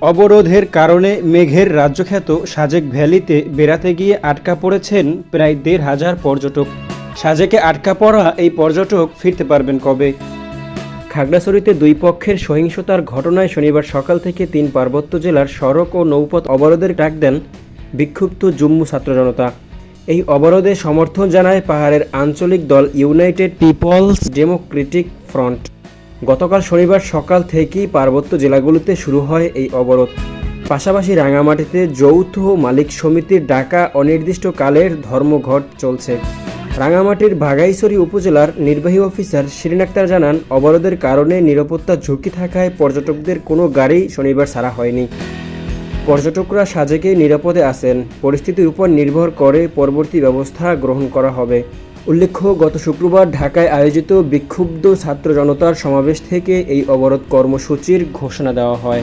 অবরোধের কারণে মেঘের রাজ্যখ্যাত সাজেক ভ্যালিতে বেড়াতে গিয়ে আটকা পড়েছেন প্রায় দেড় হাজার পর্যটক। সাজেকে আটকা পড়া এই পর্যটক ফিরতে পারবেন কবে? খাগড়াছড়িতে দুই পক্ষের সহিংসতার ঘটনায় শনিবার সকাল থেকে তিন পার্বত্য জেলার সড়ক ও নৌপথ অবরোধের ডাক দেন বিক্ষুব্ধ জম্মু ছাত্র জনতা। এই অবরোধে সমর্থন জানায় পাহাড়ের আঞ্চলিক দল ইউনাইটেড পিপলস ডেমোক্রেটিক ফ্রন্ট। গতকাল শনিবার সকাল থেকেই পার্বত্য জেলাগুলোতে শুরু হয় এই অবরোধ। পাশাপাশি রাঙামাটিতে যৌথ মালিক সমিতির ডাকা অনির্দিষ্টকালের ধর্মঘট চলছে। রাঙামাটির ভাগাইছড়ি উপজেলার নির্বাহী অফিসার শিরিন আক্তার জানান, অবরোধের কারণে নিরাপত্তা ঝুঁকি থাকায় পর্যটকদের কোনো গাড়ি শনিবার ছাড়া হয়নি। পর্যটকরা সাজেকে নিরাপদে আছেন। পরিস্থিতির উপর নির্ভর করে পরবর্তী ব্যবস্থা গ্রহণ করা হবে। উল্লেখ্য, গত শুক্রবার ঢাকায় আয়োজিত বিক্ষুব্ধ ছাত্র জনতার সমাবেশ থেকে এই অবরোধ কর্মসূচির ঘোষণা দেওয়া হয়।